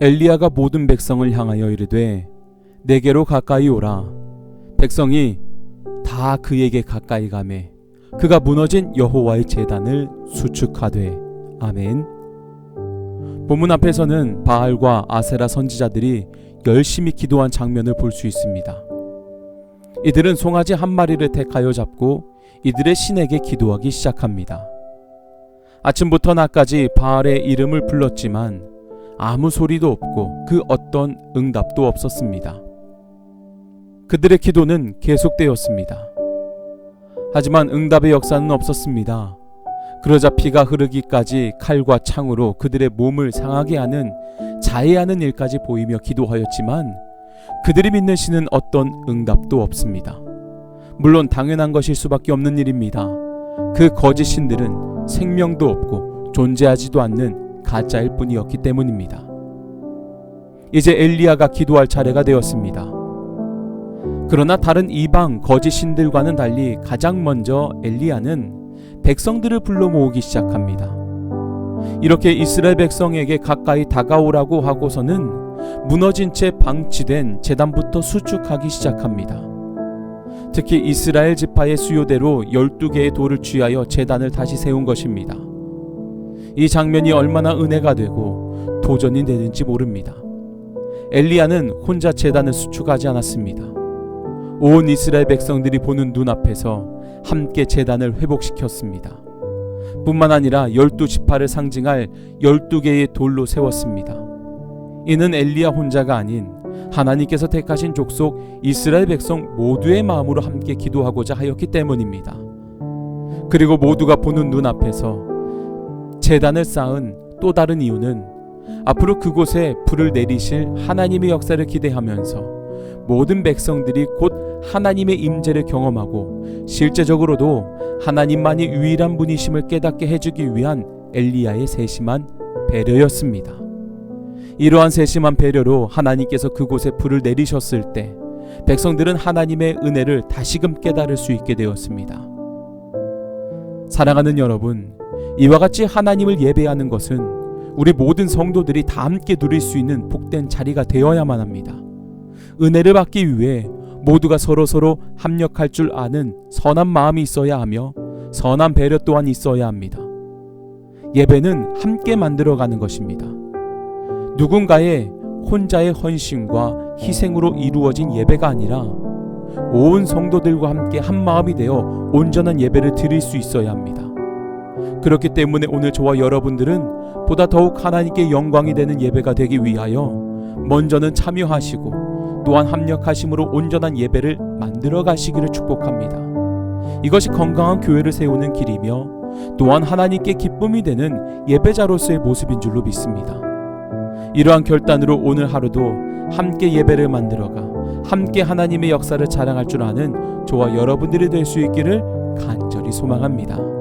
엘리야가 모든 백성을 향하여 이르되 내게로 가까이 오라 백성이 다 그에게 가까이 가매 그가 무너진 여호와의 제단을 수축하되 아멘 본문 앞에서는 바알과 아세라 선지자들이 열심히 기도한 장면을 볼 수 있습니다. 이들은 송아지 한 마리를 택하여 잡고 이들의 신에게 기도하기 시작합니다. 아침부터 낮까지 바알의 이름을 불렀지만 아무 소리도 없고 그 어떤 응답도 없었습니다. 그들의 기도는 계속되었습니다. 하지만 응답의 역사는 없었습니다. 그러자 피가 흐르기까지 칼과 창으로 그들의 몸을 상하게 하는 자해하는 일까지 보이며 기도하였지만 그들이 믿는 신은 어떤 응답도 없습니다. 물론 당연한 것일 수밖에 없는 일입니다. 그 거짓 신들은 생명도 없고 존재하지도 않는 가짜일 뿐이었기 때문입니다. 이제 엘리야가 기도할 차례가 되었습니다. 그러나 다른 이방 거짓 신들과는 달리 가장 먼저 엘리야는 백성들을 불러 모으기 시작합니다. 이렇게 이스라엘 백성에게 가까이 다가오라고 하고서는 무너진 채 방치된 재단부터 수축하기 시작합니다. 특히 이스라엘 지파의 수요대로 12개의 돌을 취하여 재단을 다시 세운 것입니다. 이 장면이 얼마나 은혜가 되고 도전이 되는지 모릅니다. 엘리야는 혼자 재단을 수축하지 않았습니다. 온 이스라엘 백성들이 보는 눈앞에서 함께 재단을 회복시켰습니다. 뿐만 아니라 열두 지파를 상징할 열두 개의 돌로 세웠습니다. 이는 엘리야 혼자가 아닌 하나님께서 택하신 족속 이스라엘 백성 모두의 마음으로 함께 기도하고자 하였기 때문입니다. 그리고 모두가 보는 눈앞에서 재단을 쌓은 또 다른 이유는 앞으로 그곳에 불을 내리실 하나님의 역사를 기대하면서 모든 백성들이 곧 하나님의 임재를 경험하고 실제적으로도 하나님만이 유일한 분이심을 깨닫게 해주기 위한 엘리야의 세심한 배려였습니다. 이러한 세심한 배려로 하나님께서 그곳에 불을 내리셨을 때 백성들은 하나님의 은혜를 다시금 깨달을 수 있게 되었습니다. 사랑하는 여러분, 이와 같이 하나님을 예배하는 것은 우리 모든 성도들이 다 함께 누릴 수 있는 복된 자리가 되어야만 합니다. 은혜를 받기 위해 모두가 서로서로 합력할 줄 아는 선한 마음이 있어야 하며 선한 배려 또한 있어야 합니다. 예배는 함께 만들어가는 것입니다. 누군가의 혼자의 헌신과 희생으로 이루어진 예배가 아니라 온 성도들과 함께 한 마음이 되어 온전한 예배를 드릴 수 있어야 합니다. 그렇기 때문에 오늘 저와 여러분들은 보다 더욱 하나님께 영광이 되는 예배가 되기 위하여 먼저는 참여하시고 또한 합력하심으로 온전한 예배를 만들어 가시기를 축복합니다. 이것이 건강한 교회를 세우는 길이며 또한 하나님께 기쁨이 되는 예배자로서의 모습인 줄로 믿습니다. 이러한 결단으로 오늘 하루도 함께 예배를 만들어가 함께 하나님의 역사를 자랑할 줄 아는 저와 여러분들이 될 수 있기를 간절히 소망합니다.